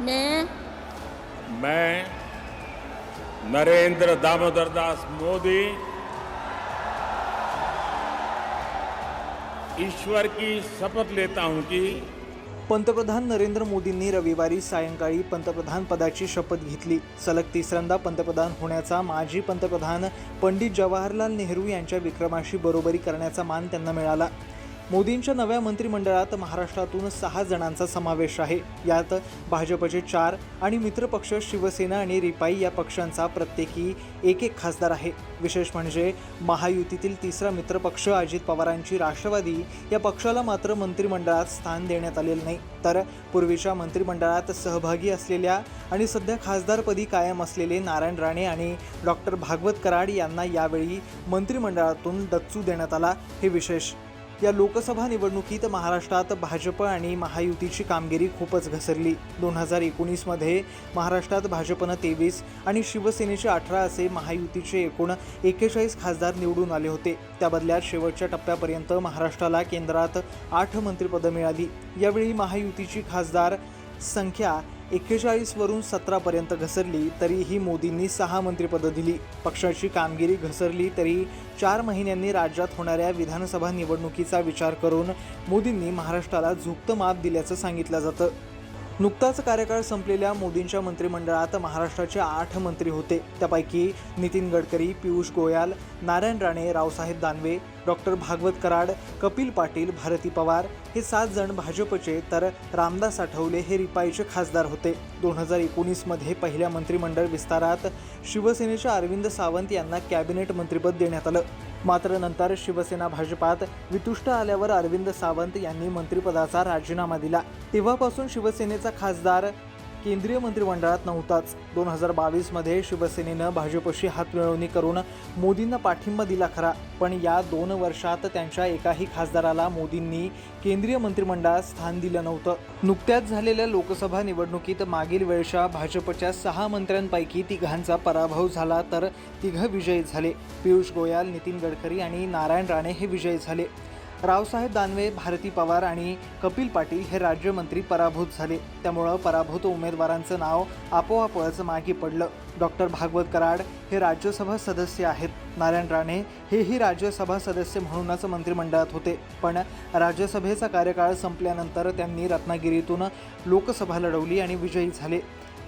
मैं? मैं नरेंद्र दामोदर दास मोदी ईश्वर की शपथ लेता हूं कि पंतप्रधान नरेंद्र मोदींनी रविवारी सायंकाळी पंतप्रधान पदाची शपथ घेतली. सलग तिसऱ्यांदा पंतप्रधान होण्याचा माजी पंतप्रधान पंडित जवाहरलाल नेहरू यांच्या विक्रमाशी बरोबरी करण्याचा मान त्यांना मिळाला. मोदींच्या नव्या मंत्रिमंडळात महाराष्ट्रातून सहा जणांचा समावेश आहे. यात भाजपचे चार आणि मित्रपक्ष शिवसेना आणि रिपाई या पक्षांचा प्रत्येकी एक एक खासदार आहे. विशेष म्हणजे महायुतीतील तिसरा मित्रपक्ष अजित पवारांची राष्ट्रवादी या पक्षाला मात्र मंत्रिमंडळात स्थान देण्यात आलेलं नाही. तर पूर्वीच्या मंत्रिमंडळात सहभागी असलेल्या आणि सध्या खासदारपदी कायम असलेले नारायण राणे आणि डॉक्टर भागवत कराड यांना यावेळी मंत्रिमंडळातून डच्चू देण्यात आला. हे विशेष या लोकसभा निवडणुकीत महाराष्ट्रात भाजप आणि महायुतीची कामगिरी खूपच घसरली. दोन हजार एकोणीसमध्ये महाराष्ट्रात भाजपनं तेवीस आणि शिवसेनेचे अठरा असे महायुतीचे एकूण एक्केचाळीस खासदार निवडून आले होते. त्या बदल्यात शेवटच्या टप्प्यापर्यंत महाराष्ट्राला केंद्रात आठ मंत्रिपदं मिळाली. यावेळी महायुतीची खासदार संख्या एक्केचाळीसवरून सतरापर्यंत घसरली तरीही मोदींनी सहा मंत्रिपदं दिली. पक्षाची कामगिरी घसरली तरी चार महिन्यांनी राज्यात होणाऱ्या विधानसभा निवडणुकीचा विचार करून मोदींनी महाराष्ट्राला झुकतं माप दिल्याचं सांगितलं जातं. नुकताच कार्यकाळ संपलेल्या मोदींच्या मंत्रिमंडळात महाराष्ट्राचे आठ मंत्री होते. त्यापैकी नितीन गडकरी पियुष गोयल नारायण राणे रावसाहेब दानवे डॉक्टर भागवत कराड कपिल पाटील भारती पवार हे सात जण भाजपचे तर रामदास आठवले हे रिपाईचे खासदार होते. दोन हजार एकोणीसमध्ये पहिल्या मंत्रिमंडळ विस्तारात शिवसेनेच्या अरविंद सावंत यांना कॅबिनेट मंत्रिपद देण्यात आलं. मात्र नंतर शिवसेना भाजपात वितुष्ट आल्यावर अरविंद सावंत यांनी मंत्रिपदाचा राजीनामा दिला. तेव्हापासून शिवसेनेचा खासदार केंद्रीय मंत्रिमंडळात नव्हताच. दोन हजार बावीसमध्ये शिवसेनेनं भाजपशी हातमिळवणी करून मोदींना पाठिंबा दिला खरा पण या दोन वर्षात त्यांच्या एकाही खासदाराला मोदींनी केंद्रीय मंत्रिमंडळात स्थान दिलं नव्हतं. नुकत्याच झालेल्या लोकसभा निवडणुकीत मागील वेळच्या भाजपच्या सहा मंत्र्यांपैकी तिघांचा पराभव झाला तर तिघं विजयी झाले. पियुष गोयल नितीन गडकरी आणि नारायण राणे हे विजयी झाले. रावसाहेब दानवे भारती पवार आणि कपिल पाटील हे राज्यमंत्री पराभूत झाले. त्यामुळं पराभूत उमेदवारांचं नाव आपोआपच मागे पडलं. डॉक्टर भागवत कराड हे राज्यसभा सदस्य आहेत. नारायण राणे हेही राज्यसभा सदस्य म्हणूनच मंत्रिमंडळात होते. पण राज्यसभेचा कार्यकाळ संपल्यानंतर त्यांनी रत्नागिरीतून लोकसभा लढवली आणि विजयी झाले.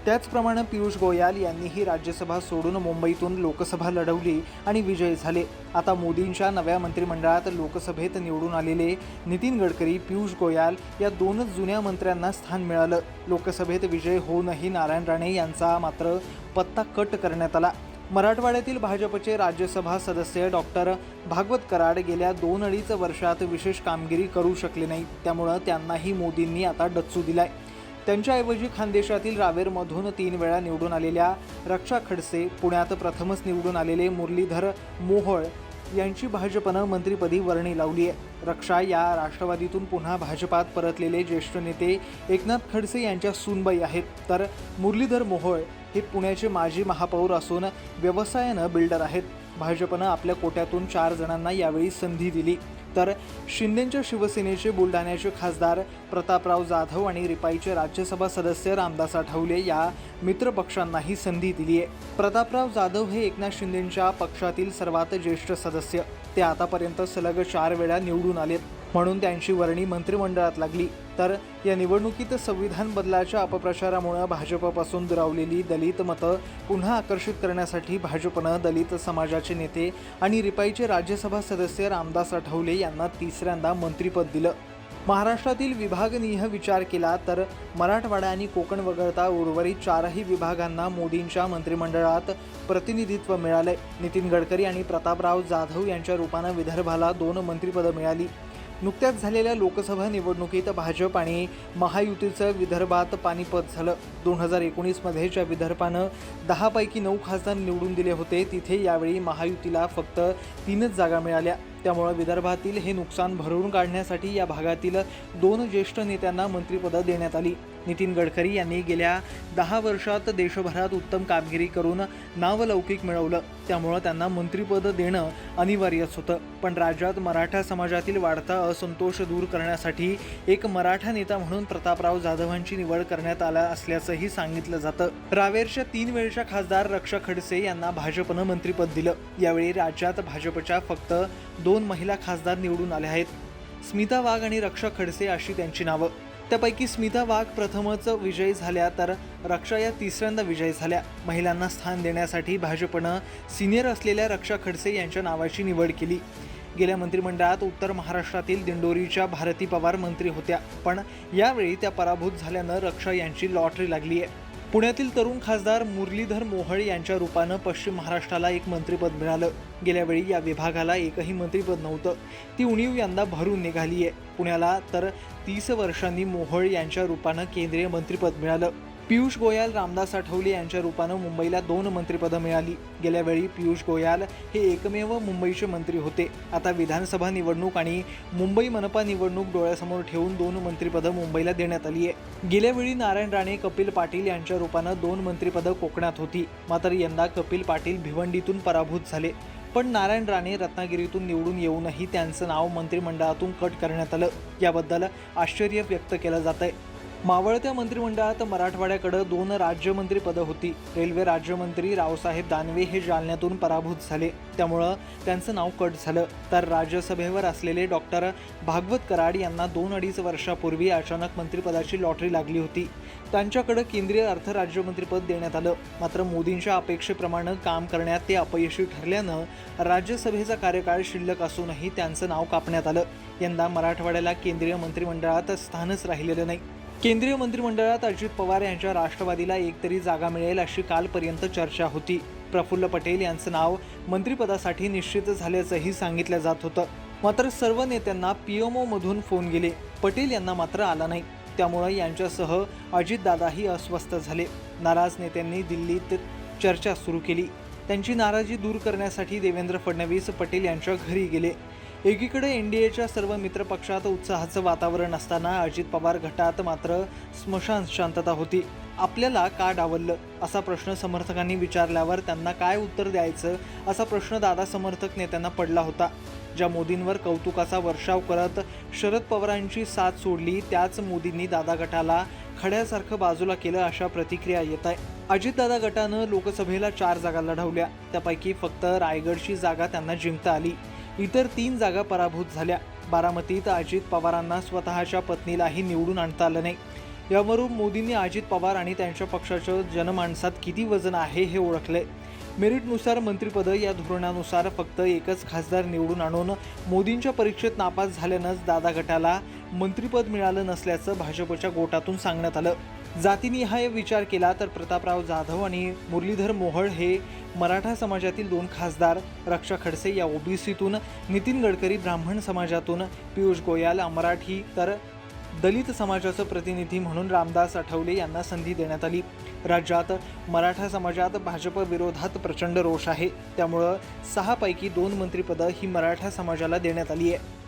त्याचप्रमाणे पियुष गोयल यांनीही राज्यसभा सोडून मुंबईतून लोकसभा लढवली आणि विजयी झाले. आता मोदींच्या नव्या मंत्रिमंडळात लोकसभेत निवडून आलेले नितीन गडकरी पियुष गोयल या दोनच जुन्या मंत्र्यांना स्थान मिळालं. लोकसभेत विजय होऊनही नारायण राणे यांचा मात्र पत्ता कट करण्यात आला. मराठवाड्यातील भाजपचे राज्यसभा सदस्य डॉक्टर भागवत कराड गेल्या दोन अडीच वर्षात विशेष कामगिरी करू शकले नाही त्यामुळं त्यांनाही मोदींनी आता डच्चू दिलाय. त्यांच्याऐवजी खानदेशातील रावेरमधून तीन वेळा निवडून आलेल्या रक्षा खडसे पुण्यात प्रथमच निवडून आलेले मुरलीधर मोहोळ यांची भाजपनं मंत्रिपदी वर्णी लावली आहे. रक्षा या राष्ट्रवादीतून पुन्हा भाजपात परतलेले ज्येष्ठ नेते एकनाथ खडसे यांच्या सूनबाई आहेत. तर मुरलीधर मोहोळ हे पुण्याचे माजी महापौर असून व्यवसायानं बिल्डर आहेत. भाजपनं आपल्या कोट्यातून चार जणांना यावेळी संधी दिली. तर शिंदेच्या शिवसेनेचे बुलढाण्याचे खासदार प्रतापराव जाधव आणि रिपाईचे राज्यसभा सदस्य रामदास आठवले या मित्रपक्षांनाही संधी दिली आहे. प्रतापराव जाधव हे एकनाथ शिंदेच्या पक्षातील सर्वात ज्येष्ठ सदस्य. ते आतापर्यंत सलग चार वेळा निवडून आलेत म्हणून त्यांची वर्णी मंत्रिमंडळात लागली. तर या निवडणुकीत संविधान बदलाच्या अपप्रचारामुळे भाजपपासून दुरावलेली दलित मतं पुन्हा आकर्षित करण्यासाठी भाजपनं दलित समाजाचे नेते आणि रिपाईचे राज्यसभा सदस्य रामदास आठवले यांना तिसऱ्यांदा मंत्रिपद दिलं. महाराष्ट्रातील विभागनिय विचार केला तर मराठवाडा आणि कोकण वगळता उर्वरित चारही विभागांना मोदींच्या मंत्रिमंडळात प्रतिनिधित्व मिळाले नितीन गडकरी आणि प्रतापराव जाधव यांच्या रूपानं विदर्भाला दोन मंत्रिपदं मिळाली. नुकत्याच झालेल्या लोकसभा निवडणुकीत भाजप आणि महायुतीचं विदर्भात पानिपत झालं. दोन हजार एकोणीसमध्ये ज्या विदर्भानं दहापैकी नऊ खासदार निवडून दिले होते. तिथे यावेळी महायुतीला फक्त तीनच जागा मिळाल्या. त्यामुळे विदर्भातील हे नुकसान भरून काढण्यासाठी या भागातील दोन ज्येष्ठ नेत्यांना मंत्रिपदं देण्यात आली. नितीन गडकरी यांनी गेल्या दहा वर्षात देशभरात उत्तम कामगिरी करून नावलौकिक मिळवलं. त्यामुळं त्यांना मंत्रिपद देणं अनिवार्यच होतं. पण राज्यात मराठा समाजातील वाढता असंतोष दूर करण्यासाठी एक मराठा नेता म्हणून प्रतापराव जाधवांची निवड करण्यात आला असल्याचंही सांगितलं जातं. रावेरच्या तीन वेळच्या खासदार रक्षा खडसे यांना भाजपनं मंत्रिपद दिलं. यावेळी राज्यात भाजपच्या फक्त दोन महिला खासदार निवडून आल्या आहेत. स्मिता वाघ आणि रक्षा खडसे अशी त्यांची नावं. त्यापैकी स्मिता वाघ प्रथमच विजयी झाल्या तर रक्षा या तिसऱ्यांदा विजयी झाल्या. महिलांना स्थान देण्यासाठी भाजपनं सिनियर असलेल्या रक्षा खडसे यांच्या नावाची निवड केली. गेल्या मंत्रिमंडळात उत्तर महाराष्ट्रातील दिंडोरीच्या भारती पवार मंत्री होत्या. पण यावेळी त्या पराभूत झाल्यानं रक्षा यांची लॉटरी लागली आहे पुण्यातील तरुण खासदार मुरलीधर मोहळ यांच्या रूपानं पश्चिम महाराष्ट्राला एक मंत्रिपद मिळालं. गेल्या वेळी या विभागाला एकही मंत्रिपद नव्हतं. ती उणीव यंदा भरून निघाली आहे पुण्याला तर तीस वर्षांनी मोहळ यांच्या रूपानं केंद्रीय मंत्रिपद मिळालं. पियुष गोयल रामदास आठवले यांच्या रूपानं मुंबईला दोन मंत्रिपदं मिळाली. गेल्यावेळी पियुष गोयल हे एकमेव मुंबईचे मंत्री होते. आता विधानसभा निवडणूक आणि मुंबई मनपा निवडणूक डोळ्यासमोर ठेवून दोन मंत्रिपदं मुंबईला देण्यात आली आहे. गेल्यावेळी नारायण राणे कपिल पाटील यांच्या रूपानं दोन मंत्रिपदं कोकणात होती. मात्र यंदा कपिल पाटील भिवंडीतून पराभूत झाले. पण नारायण राणे रत्नागिरीतून निवडून येऊनही त्यांचं नाव मंत्रिमंडळातून कट करण्यात आलं. याबद्दल आश्चर्य व्यक्त केलं जात आहे मावळत्या मंत्रिमंडळात मराठवाड्याकडे दोन राज्यमंत्रीपदं होती. रेल्वे राज्यमंत्री रावसाहेब दानवे हे जालन्यातून पराभूत झाले. त्यामुळं त्यांचं नाव कट झालं. तर राज्यसभेवर असलेले डॉक्टर भागवत कराड यांना दोन अडीच वर्षापूर्वी अचानक मंत्रिपदाची लॉटरी लागली होती. त्यांच्याकडं केंद्रीय अर्थ राज्यमंत्रीपद देण्यात आलं. मात्र मोदींच्या अपेक्षेप्रमाणे काम करण्यात ते अपयशी ठरल्यानं राज्यसभेचा कार्यकाळ शिल्लक असूनही त्यांचं नाव कापण्यात आलं. यंदा मराठवाड्याला केंद्रीय मंत्रिमंडळात स्थानच राहिलेलं नाही. केंद्रीय मंत्रिमंडळात अजित पवार यांच्या राष्ट्रवादीला एकतरी जागा मिळेल अशी कालपर्यंत चर्चा होती. प्रफुल्ल पटेल यांचं नाव मंत्रिपदासाठी निश्चित झाल्याचंही सांगितलं जात होतं. मात्र सर्व नेत्यांना पीएमओ मधून फोन गेले. पटेल यांना मात्र आला नाही. त्यामुळे यांच्यासह अजितदादाही अस्वस्थ झाले. नाराज नेत्यांनी दिल्लीत चर्चा सुरू केली. त्यांची नाराजी दूर करण्यासाठी देवेंद्र फडणवीस पटेल यांच्या घरी गेले. एकीकडे एन डी एच्या सर्व मित्रपक्षात उत्साहाचं वातावरण असताना अजित पवार गटात मात्र स्मशान शांतता होती. आपल्याला का डावललं? असा प्रश्न समर्थकांनी विचारल्यावर त्यांना काय उत्तर द्यायचं? असा प्रश्न दादा समर्थक नेत्यांना पडला होता. ज्या मोदींवर कौतुकाचा वर्षाव करत शरद पवारांची साथ सोडली त्याच मोदींनी दादा गटाला खड्यासारखं बाजूला केलं अशा प्रतिक्रिया येत आहे. अजितदादा गटानं लोकसभेला चार जागा लढवल्या. त्यापैकी फक्त रायगडची जागा त्यांना जिंकता आली. इतर तीन जागा पराभूत झाल्या. बारामतीत अजित पवारांना स्वतःच्या पत्नीलाही निवडून आणता आलं नाही. यावरून मोदींनी अजित पवार आणि त्यांच्या पक्षाचं जनमानसात किती वजन आहे हे ओळखले मेरिटनुसार मंत्रिपदं या धोरणानुसार फक्त एकच खासदार निवडून आणून मोदींच्या परीक्षेत नापास झाल्यानंच दादा गटाला मंत्रिपद मिळालं नसल्याचं भाजपच्या गोटातून सांगण्यात आलं. जातीनिहाय विचार केला तर प्रतापराव जाधव आणि मुरलीधर मोहळ हे मराठा समाजातील दोन खासदार रक्षा खडसे या ओबीसीतून नितीन गडकरी ब्राह्मण समाजातून पियुष गोयल मराठी तर दलित समाजाचं प्रतिनिधी म्हणून रामदास आठवले यांना संधी देण्यात आली. राज्यात मराठा समाजात भाजप विरोधात प्रचंड रोष आहे. त्यामुळं सहापैकी दोन मंत्रिपदं ही मराठा समाजाला देण्यात आली आहे.